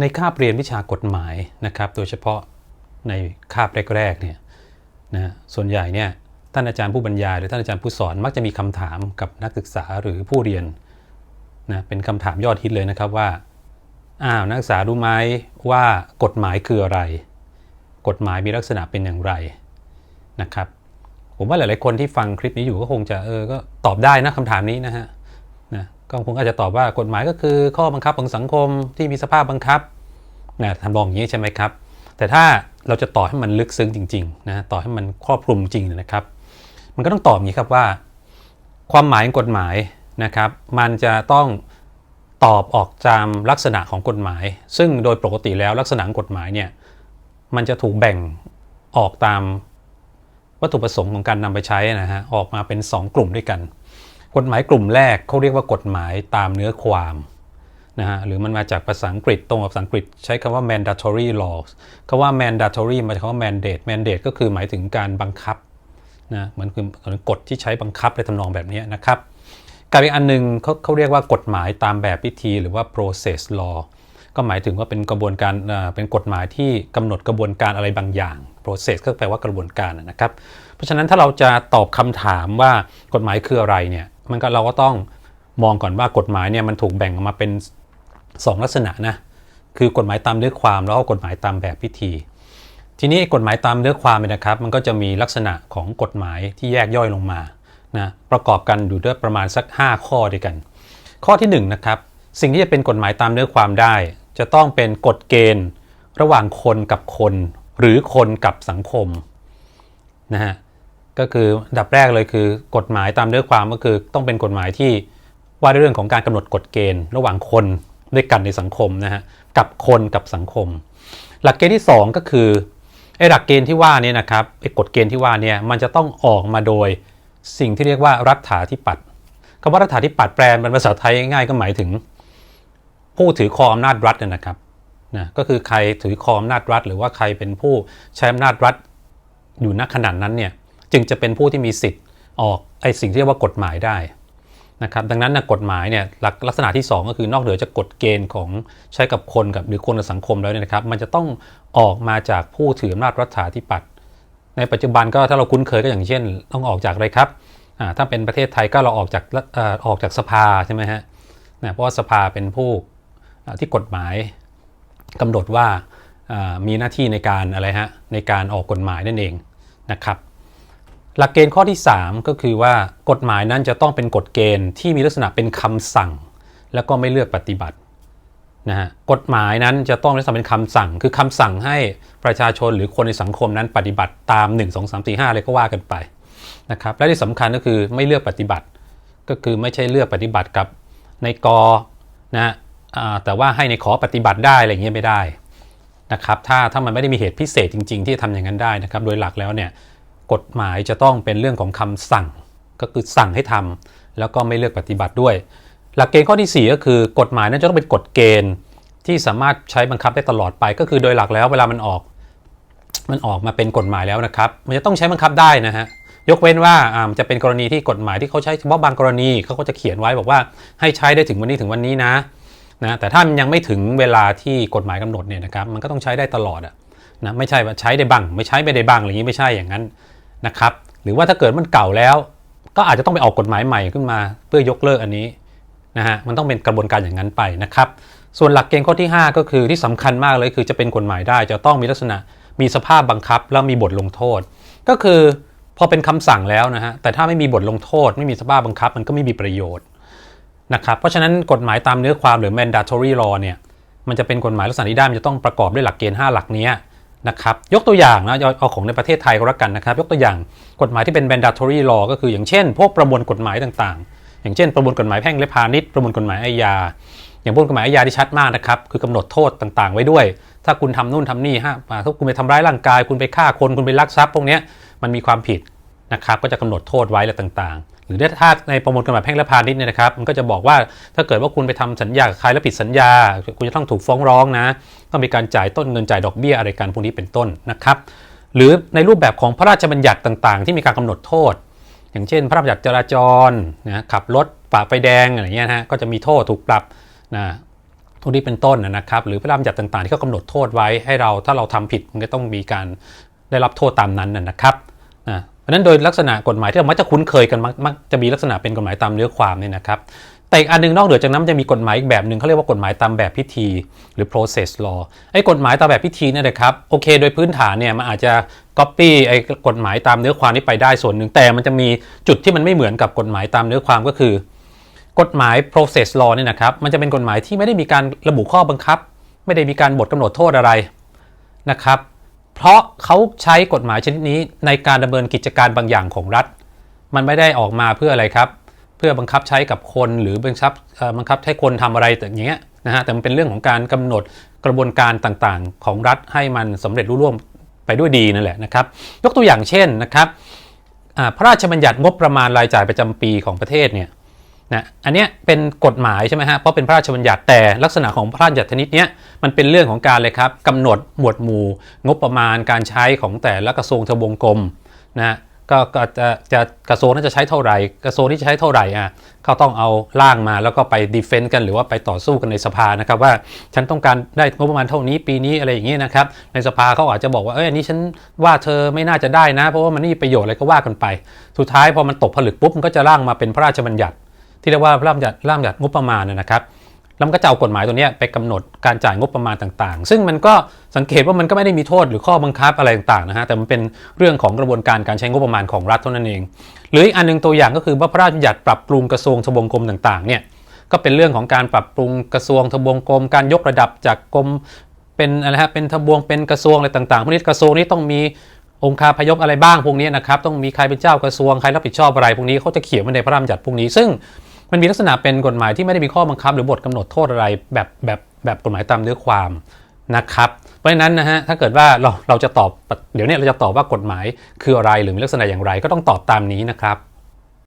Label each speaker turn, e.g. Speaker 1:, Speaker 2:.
Speaker 1: ในคาบเรียนวิชากฎหมายนะครับ โดยเฉพาะในคาบแรกๆเนี่ยนะส่วนใหญ่เนี่ยท่านอาจารย์ผู้บรรยายหรือท่านอาจารย์ผู้สอนมักจะมีคำถามกับนักศึกษาหรือผู้เรียนนะเป็นคำถามยอดฮิตเลยนะครับว่าอ้าวนักศึกษารู้ไหมว่ากฎหมายคืออะไร กฎหมายมีลักษณะเป็นอย่างไรนะครับ ผมว่าหลาย ๆ คนที่ฟังคลิปนี้อยู่ก็คงจะเออก็ตอบได้นะคำถามนี้นะฮะ ก็คงอาจจะตอบว่ากฎหมายก็คือข้อบังคับของสังคมที่มีสภาพบังคับนะทำนองอย่างนี้ใช่ไหมครับ แต่ถ้าเราจะต่อให้มันลึกซึ้งจริงๆนะต่อให้มันครอบคลุมจริงนะครับ มันก็ต้องตอบอย่างนี้ครับว่า ความหมายของกฎหมายนะครับ มันจะต้องตอบออกตามลักษณะของกฎหมาย ซึ่งโดยปกติแล้วลักษณะของกฎหมายเนี่ยมันจะถูกแบ่งออกตามวัตถุประสงค์ของการนำไปใช้นะฮะออกมาเป็น 2 กลุ่มด้วยกัน กฎหมายกลุ่มแรกเขาเรียกว่ากฎหมายตามเนื้อความนะฮะหรือมันมาจากภาษาอังกฤษตรงกับภาษาอังกฤษใช้คำว่า mandatory laws คำว่า mandatory มาจากคำว่า mandate mandate ก็คือหมายถึงการบังคับนะเหมือนคือกฎที่ใช้บังคับในทำนองแบบนี้นะครับกับอีกอันหนึงเขาเขาเรียกว่ากฎหมายตามแบบพิธีหรือว่า process law ก็หมายถึงว่าเป็นกระบวนการเอ่อเป็นกฎหมายที่กำหนดกระบวนการอะไรบางอย่าง process ก็แปลว่ากระบวนการนะครับ เพราะฉะนั้นถ้าเราจะตอบคำถามว่ากฎหมายคืออะไรเนี่ย มันก็เราก็ต้องมองก่อนว่ากฎหมายเนี่ยมันถูกแบ่งออกมาเป็น 2 ลักษณะนะคือกฎหมายตามเนื้อความแล้วก็กฎหมายตามแบบพิธี ทีนี้กฎหมายตามเนื้อความเนี่ยนะครับ มันก็จะมีลักษณะของกฎหมายที่แยกย่อยลงมานะประกอบกันอยู่ด้วยประมาณสัก 5 ข้อด้วยกัน ข้อที่1นนะครับสิ่งที่จะเป็นกฎหมายตามเนื้อความได้ จะต้องเป็นกฎเกณฑ์ ระหว่างคนกับคน หรือคนกับสังคมนะฮะ ก็คือดับแรกเลยคือกฎหมายตามเนื้อความก็คือต้องเป็นกฎหมายที่ว่าด้วยเรื่องของการกำหนดกฎเกณฑ์ ระหว่างคนด้วยกันในสังคมนะฮะกับคนกับสังคม หลักเกณฑ์ที่ 2 ก็คือไอ้หลักเกณฑ์ที่ว่านี้นะครับไอ้กฎเกณฑ์ที่ว่าเนี่ยมันจะต้องออกมาโดยสิ่งที่เรียกว่ารัฐาธิปัตย์คำว่ารัฐาธิปัตย์แปลเป็นภาษาไทยง่ายๆก็หมายถึง ผู้ถือครองอำนาจรัฐนยนะครับนะก็คือใครถือครองอำนาจรัฐ หรือว่าใครเป็นผู้ใช้อำนาจรัฐอยู่ณขนาดนั้นเนี่ย จึงจะเป็นผู้ที่มีสิทธิ์ออกไอสิ่งที่เรียกว่ากฎหมายได้นะครับดังนั้นนะกฎหมายเนี่ยลักลักษณะที่ 2 ก็คือนอกเหนือจากกฎเกณฑ์ของใช้กับคนกับหรือคนกับสังคมแล้วเนี่ยนะครับ มันจะต้องออกมาจากผู้ถืออำนาจรัฐาธิปัตย์ในปัจจุบันก็ถ้าเราคุ้นเคยก็อย่างเช่น ต้องออกจากอะไรครับถ้าเป็นประเทศไทยก็เราออกจากออกจากสภาใช่ไหมฮะนะเพราะว่าสภาเป็นผู้ที่กฎหมายกำหนดว่ามีหน้าที่ในการอะไรฮะในการออกกฎหมายนั่นเองนะครับ หลักเกณฑ์ข้อที่ 3 ก็คือว่ากฎหมายนั้นจะต้องเป็นกฎเกณฑ์ที่มีลักษณะเป็นคำสั่ง แล้วก็ไม่เลือกปฏิบัตินะฮะกฎหมายนั้นจะต้องลักษณะเป็นคำสั่ง คือคำสั่งให้ประชาชนหรือคนในสังคมนั้นปฏิบัติตาม 1 2 3 4 5อะไรก็ว่ากันไปนะครับและที่สำคัญก็คือไม่เลือกปฏิบัติ ก็คือไม่ใช่เลือกปฏิบัติกับในกนะแต่ว่าให้ในขอปฏิบัติได้อะไรเงี้ยไม่ได้นะครับถ้าถ้ามันไม่ได้มีเหตุพิเศษจริง ๆ ที่จะทำอย่างนั้นได้นะครับโดยหลักแล้วเนี่ย กฎหมายจะต้องเป็นเรื่องของคำสั่ง ก็คือสั่งให้ทำแล้วก็ไม่เลือกปฏิบัติด้วย หลักเกณฑ์ข้อที่ 4 ก็คือกฎหมายนั้นจะต้องเป็นกฎเกณฑ์ที่สามารถใช้บังคับได้ตลอดไป ก็คือโดยหลักแล้วเวลามันออก มันออกมาเป็นกฎหมายแล้วนะครับ มันจะต้องใช้บังคับได้นะฮะยกเว้นว่าอ่ามันจะเป็นกรณีที่กฎหมายที่เขาใช้เฉพาะบางกรณีเขาก็จะเขียนไว้บอกว่าให้ใช้ได้ถึงวันนี้ถึงวันนี้นะนะแต่ถ้ามันยังไม่ถึงเวลาที่กฎหมายกำหนดเนี่ยนะครับมันก็ต้องใช้ได้ตลอดอะนะไม่ใช่ว่าใช้ได้บ้าง ไม่ใช้ไม่ได้บ้างอะไรอย่างนี้ไม่ใช่อย่างนั้น นะครับ หรือว่าถ้าเกิดมันเก่าแล้ว ก็อาจจะต้องไปออกกฎหมายใหม่ขึ้นมา เพื่อยกเลิกอันนี้นะฮะมันต้องเป็นกระบวนการอย่างนั้นไปนะครับ ส่วนหลักเกณฑ์ข้อที่ 5 ก็คือที่สำคัญมากเลยคือจะเป็นกฎหมายได้ จะต้องมีลักษณะมีสภาพบังคับ แล้วมีบทลงโทษ ก็คือพอเป็นคำสั่งแล้วนะฮะแต่ถ้าไม่มีบทลงโทษ ไม่มีสภาพบังคับ มันก็ไม่มีประโยชน์นะครับเพราะฉะนั้นกฎหมายตามเนื้อความหรือ mandatory law เนี่ยมันจะเป็นกฎหมายลักษณะนี้ได้มันจะต้องประกอบด้วยหลักเกณฑ์ 5 หลักนี้ นะครับยกตัวอย่างนะเอาของในประเทศไทยก็แล้วกันนะครับ ยกตัวอย่างกฎหมายที่เป็น mandatory law ก็คืออย่างเช่น พวกประมวลกฎหมายต่างๆ อย่างเช่น ประมวลกฎหมายแพ่งและพาณิชย์ประมวลกฎหมายอาญาอย่างประมวลกฎหมายอาญาที่ชัดมากนะครับคือกำหนดโทษต่างๆ ไว้ด้วย ถ้าคุณทำนู่นทำนี่ฮะถ้าคุณไปทำร้ายร่างกาย คุณไปฆ่าคนคุณไปลักทรัพย์พวกนี้มันมีความผิดนะครับก็จะกำหนดโทษไว้และต่างๆ หรือถ้าในประมวลกฎหมายแพ่งและพาณิชย์เนี่ยนะครับมันก็จะบอกว่าถ้าเกิดว่าคุณไปทำสัญญากับใครแล้วผิดสัญญา คุณจะต้องถูกฟ้องร้องนะต้องมีการจ่ายต้นเงินจ่ายดอกเบี้ยอะไรกันพวกนี้เป็นต้นนะครับ หรือในรูปแบบของพระราชบัญญัติต่างๆ ที่มีการกำหนดโทษ อย่างเช่น พระราชบัญญัติจราจรนะขับรถฝ่าไฟแดงอะไรเงี้ยนะฮะก็จะมีโทษถูกปรับนะพวกนี้เป็นต้นนะครับ หรือพระราชบัญญัติต่างๆ ที่เขากำหนดโทษไว้ให้เราถ้าเราทำผิดมันก็ต้องมีการได้รับโทษตามนั้นนะครับนะ ราะนั้นโดยลักษณะกฎหมายที่เรามักจะคุ้นเคยกันมักจะมีลักษณะเป็นกฎหมายตามเนื้อความเนี่ยนะครับแต่อีกอันหนึงนอกเหนือจากนั้นมันจะมีกฎหมายอีกแบบหนึ่งเขาเรียกว่ากฎหมายตามแบบพิธี หรือ process law ไอ้กฎหมายตามแบบพิธีเนี่ยนะครับโอเค โดยพื้นฐานเนี่ยมันอาจจะ copy ไอ้กฎหมายตามเนื้อความนี้ไปได้ส่วนหนึ่งแต่มันจะมีจุดที่มันไม่เหมือนกับกฎหมายตามเนื้อความก็คือ กฎหมาย process law เนี่ยนะครับมันจะเป็นกฎหมายที่ไม่ได้มีการระบุข้อบังคับ ไม่ได้มีการบทกำหนดโทษอะไรนะครับ เพราะเขาใช้กฎหมายชนิดนี้ในการดำเนินกิจการบางอย่างของรัฐ มันไม่ได้ออกมาเพื่ออะไรครับ เพื่อบังคับใช้กับคนหรือบังคับบังคับให้คนทำอะไรแต่อย่างเงี้ยนะฮะแต่มันเป็นเรื่องของการกำหนดกระบวนการต่างๆ ของรัฐให้มันสำเร็จรุ่ร่วงไปด้วยดีนั่นแหละนะครับ ยกตัวอย่างเช่นนะครับพระราชบัญญัติงบประมาณรายจ่ายประจำปีของประเทศเนี่ย นะอันเนี้ยเป็นกฎหมายใช่ไหมฮะเพราะเป็นพระราชบัญญัติแต่ลักษณะของพระราชบัญญัติชนิดเนี้ยมันเป็นเรื่องของการเลยครับกำหนดหมวดหมู่ งบประมาณการใช้ของแต่ละกระทรวงทบวงกรมนะฮะก็จะจะกระทรวงนั้นจะใช้เท่าไหร่ กระทรวงที่จะใช้เท่าไหร่อะเขาต้องเอาร่างมาแล้วก็ไปดีเฟนต์กันหรือว่าไปต่อสู้กันในสภานะครับว่าฉันต้องการได้งบประมาณเท่านี้ปีนี้อะไรอย่างเงี้ยนะครับในสภาเขาอาจจะบอกว่าเอ้ยอันนี้ฉันว่าเธอไม่น่าจะได้นะ เพราะว่ามันไม่มีประโยชน์อะไรก็ว่ากันไป สุดท้ายพอมันตกผลึกปุ๊บมันก็จะร่างมาเป็นพระราชบัญญัติ ที่เรียกว่าพระราชบัญญัติร่างบัญญัติงบประมาณนะครับแล้วมันก็จะเอากฎหมายตัวนี้ไปกำหนดการจ่ายงบประมาณต่างๆ ซึ่งมันก็สังเกตว่ามันก็ไม่ได้มีโทษหรือข้อบังคับอะไรต่างๆนะฮะ แต่มันเป็นเรื่องของกระบวนการการใช้งบประมาณของรัฐเท่านั้นเอง หรืออีกอันหนึงตัวอย่างก็คือว่าพระราชบัญญัติปรับปรุงกระทรวงทบวงกรมต่างๆ เนี่ย ก็เป็นเรื่องของการปรับปรุงกระทรวงทบวงกรม การยกระดับจากกรมเป็นอะไรฮะ เป็นทบวงเป็นกระทรวงอะไรต่างๆ พวกนี้กระทรวงนี้ต้องมีองค์คาพยพอะไรบ้างพวกนี้นะครับ ต้องมีใครเป็นเจ้ากระทรวง ใครรับผิดชอบอะไรพวกนี้เขาจะเขียนไว้ในพระราชบัญญัติพวกนี้ ซึ่ง มันมีลักษณะเป็นกฎหมายที่ไม่ได้มีข้อบังคับ หรือบทกำหนดโทษอะไรแบบแบบแบบกฎหมายตามเนื้อความนะครับเพราะฉะนั้นนะฮะถ้าเกิดว่าเราเราจะตอบเดี๋ยวเนี้เราจะตอบว่ากฎหมายคืออะไรหรือมีลักษณะอย่างไรก็ต้องตอบตามนี้นะครับ